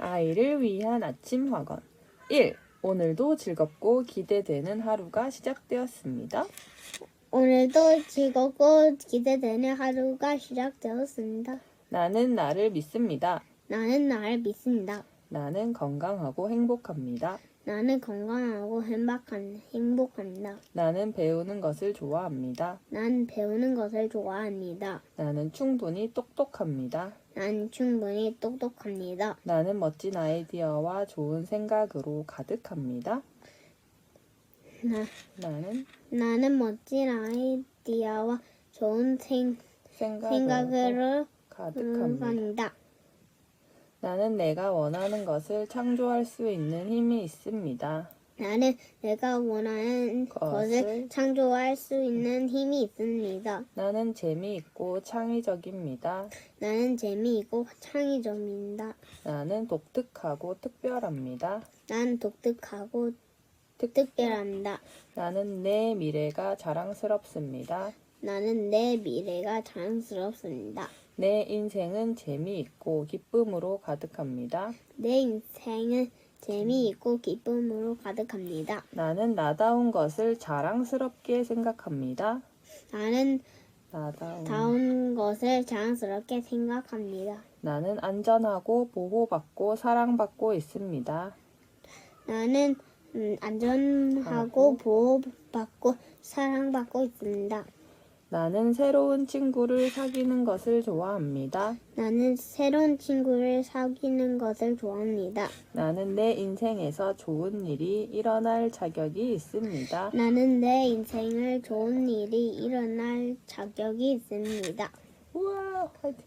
아이를 위한 아침 학원 1. 오늘도 즐겁고 기대되는 하루가 시작되었습니다. 오늘도 즐겁고 기대되는 하루가 시작되었습니다. 나는 나를 믿습니다. 나는 나를 믿습니다. 나는 건강하고 행복합니다. 나는 건강하고 행복한, 행복합니다. 나는 배우는 것을 좋아합니다. 난 배우는 것을 좋아합니다. 나는 충분히 똑똑합니다. 난 충분히 똑똑합니다. 나는 멋진 아이디어와 좋은 생각으로 가득합니다. 나, 나는 나는 멋진 아이디어와 좋은 생, 생각으로 생각으로 가득합니다. 나는 내가 원하는 것을 창조할 수 있는 힘이 있습니다. 나는 내가 원하는 것을 것을 창조할 수 있는 힘이 있습니다. 나는 재미있고 창의적입니다. 나는 재미있고 창의적입니다. 나는 독특하고 특별합니다. 난 독특하고 특별합니다. 나는 내 미래가 자랑스럽습니다. 나는 내 미래가 자랑스럽습니다. 내 인생은 재미있고 기쁨으로 가득합니다. 내 인생은 재미있고 기쁨으로 가득합니다. 나는 나다운 것을 자랑스럽게 생각합니다. 나는 나다운. 다운 것을 자랑스럽게 생각합니다. 나는 안전하고 보호받고 사랑받고 있습니다. 나는 음, 안전하고 보호받고 사랑받고 있습니다. 나는 새로운 친구를 사귀는 것을 좋아합니다. 나는 새로운 친구를 사귀는 것을 좋아합니다. 나는 내 인생에서 좋은 일이 일어날 자격이 있습니다. 나는 내 인생을 좋은 일이 일어날 자격이 있습니다. 우와, 파이팅.